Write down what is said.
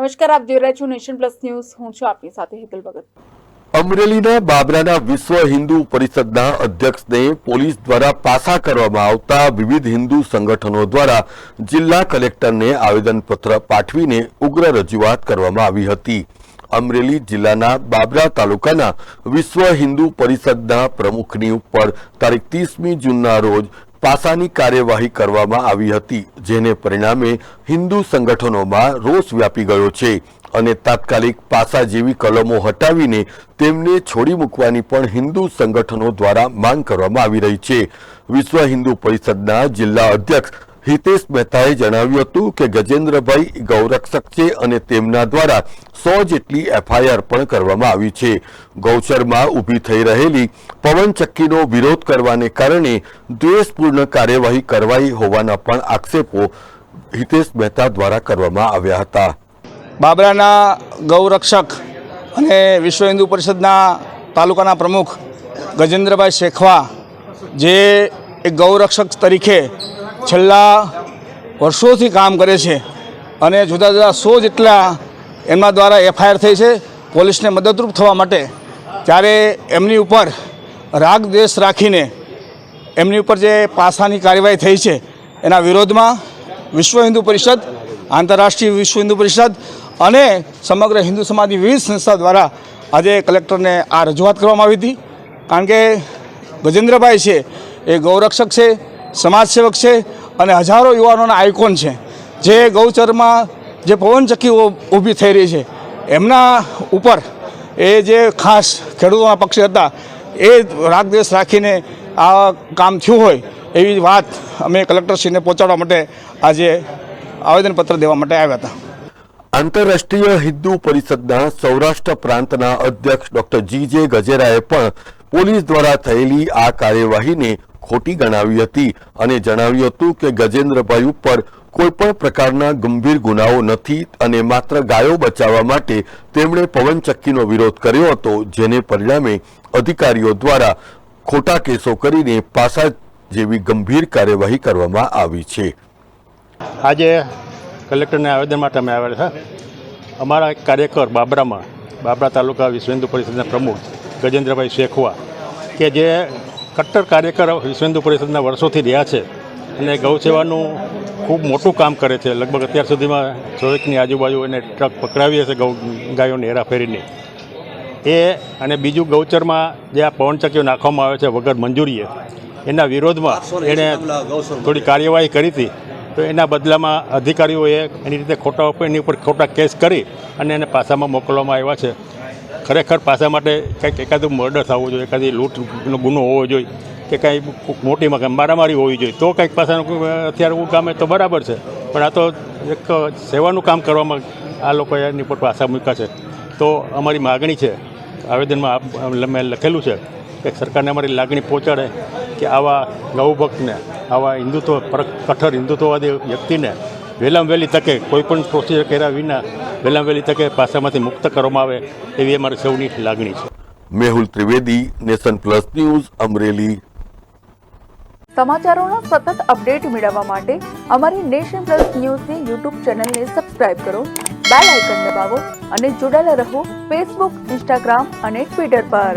નમસ્કાર, આપ જોઈ રહ્યા છો નેશન પ્લસ ન્યૂઝ. હું છું આપની સાથે હેતલ ભગત. અમરેલીના બાબરાના વિશ્વ હિન્દુ પરિષદના અધ્યક્ષને પોલીસ દ્વારા પાસા કરવામાં આવતા વિવિધ હિન્દુ સંગઠનો દ્વારા જિલ્લા કલેક્ટરને આવેદનપત્ર પાઠવીને ઉગ્ર રજૂઆત કરવામાં આવી હતી. અમરેલી જિલ્લાના બાબરા તાલુકાના વિશ્વ હિન્દુ પરિષદના પ્રમુખની ઉપર તારીખ ત્રીસમી જૂનના રોજ પાસાની કાર્યવાહી કરવામાં આવી હતી, જેને પરિણામે હિન્દુ સંગઠનોમાં રોષ વ્યાપી ગયો છે અને તાત્કાલિક પાસા જેવી કલમો હટાવીને તેમને છોડી મૂકવાની પણ હિન્દુ સંગઠનો દ્વારા માંગ કરવામાં આવી રહી છે. વિશ્વ હિન્દુ પરિષદના જિલ્લા અધ્યક્ષ હિતેશ મહેતાએ જણાવ્યું હતું કે ગજેન્દ્રભાઈ ગૌરક્ષક છે અને તેમના દ્વારા સો જેટલી એફઆઈઆર પણ કરવામાં આવી છે. ગૌચરમાં ઊભી થઈ રહેલી પવનચક્કીનો વિરોધ કરવાને કારણે દ્વેષપૂર્ણ કાર્યવાહી કરવાઈ હોવાના પણ આક્ષેપો હિતેશ મહેતા દ્વારા કરવામાં આવ્યા હતા. બાબરાના ગૌરક્ષક અને વિશ્વ હિન્દુ પરિષદના તાલુકાના પ્રમુખ ગજેન્દ્રભાઈ શેખવા જે એક ગૌરક્ષક તરીકે છેલ્લા વર્ષોથી કામ કરે છે અને જુદા જુદા સો જેટલા એમના દ્વારા એફઆઈઆર થઈ છે, પોલીસને મદદરૂપ થવા માટે. ત્યારે એમની ઉપર રાગ દ્વેષ રાખીને એમની ઉપર જે પાસાની કાર્યવાહી થઈ છે, એના વિરોધમાં વિશ્વ હિન્દુ પરિષદ, આંતરરાષ્ટ્રીય વિશ્વ હિન્દુ પરિષદ અને સમગ્ર હિન્દુ સમાજની વિવિધ સંસ્થા દ્વારા આજે કલેક્ટરને આ રજૂઆત કરવામાં આવી હતી. કારણ કે ગજેન્દ્રભાઈ છે, એ ગૌરક્ષક છે સમાજસેવક છે અને હજારો યુવાનોના આઇકોન છે. જે ગૌચરમાં જે પવનચક્કી ઊભી થઈ રહી છે. એમના ઉપર એ જે ખાસ ખેડૂતોના પક્ષે હતા, એ રાગદેશ રાખીને આ કામ થયું હોય એવી વાત અમે કલેક્ટરશ્રીને પહોંચાડવા માટે આજે આવેદનપત્ર દેવા માટે આવ્યા હતા. આંતરરાષ્ટ્રીય હિન્દુ પરિષદના સૌરાષ્ટ્ર પ્રાંતના અધ્યક્ષ ડોક્ટર જી ગજેરાએ પણ પોલીસ દ્વારા થયેલી આ કાર્યવાહીને ખોટી ગણાવી હતી અને જણાવ્યું હતું કે ગજેન્દ્રભાઈ ઉપર કોઈ પણ પ્રકારના ગંભીર ગુનાઓ નથી અને માત્ર ગાયો બચાવવા માટે તેમણે પવનચક્કીનો વિરોધ કર્યો હતો, જેને પરિણામે અધિકારીઓ દ્વારા ખોટા કેસો કરીને પાસા જેવી ગંભીર કાર્યવાહી કરવામાં આવી છે. આજે કલેક્ટરને આવેદન માટે અમે આવેલા છે અમારા કાર્યકર બાબરામાં, બાબરા તાલુકા વિશ્વ હિન્દુ પરિષદના પ્રમુખ ગજેન્દ્રભાઈ શેખવા, કે જે કટ્ટર કાર્યકર વિશ્વ હિન્દુ પરિષદના વર્ષોથી રહ્યા છે અને ગૌ સેવાનું ખૂબ મોટું કામ કરે છે. લગભગ અત્યાર સુધીમાં સુરતની આજુબાજુ એને ટ્રક પકડાવી હશે ગૌ ગાયોની હેરાફેરીની એ અને બીજું ગૌચરમાં જે આ પવનચક્કીઓ નાખવામાં આવે છે વગર મંજૂરીએ એના વિરોધમાં એણે થોડી કાર્યવાહી કરી હતી. તો એના બદલામાં અધિકારીઓએ એની રીતે ખોટા એની ઉપર ખોટા કેસ કરી અને એને પાસામાં મોકલવામાં આવ્યા છે. ખરેખર પાસા માટે કંઈક એકાદું મર્ડર થવું જોઈએ, એકાદી લૂંટનો ગુનો હોવો જોઈએ કે કાંઈ મોટી મકાન મારામારી હોવી જોઈએ, તો કંઈક પાસાનું અત્યારે હું ગામે તો બરાબર છે, પણ આ તો એક સેવાનું કામ કરવામાં આ લોકોએ એની પર પાસા મૂક્યા છે. તો અમારી માગણી છે, આવેદનમાં મેં લખેલું છે કે સરકારને અમારી લાગણી પહોંચાડે કે આવા ગૌભક્તને આવા હિન્દુત્વ કઠોર હિન્દુત્વવાદી વ્યક્તિને, વહેલામાં વહેલી તકે કોઈપણ પ્રોસિજર કર્યા વિના વહેલામાં વહેલી તકે પાસામાંથી મુક્ત કરવામાં આવે એવી અમારી સૌની લાગણી છે. Mehul Trivedi nation plus news Amreli. સમાચારોના સતત અપડેટ મેળવવા માટે અમારી નેશન પ્લસ ન્યૂઝની યુટ્યુબ ચેનલને સબસ્ક્રાઇબ કરો બેલ આઇકન દબાવો અને જોડાયેલા રહો ફેસબુક ઇન્સ્ટાગ્રામ અને ટ્વિટર પર.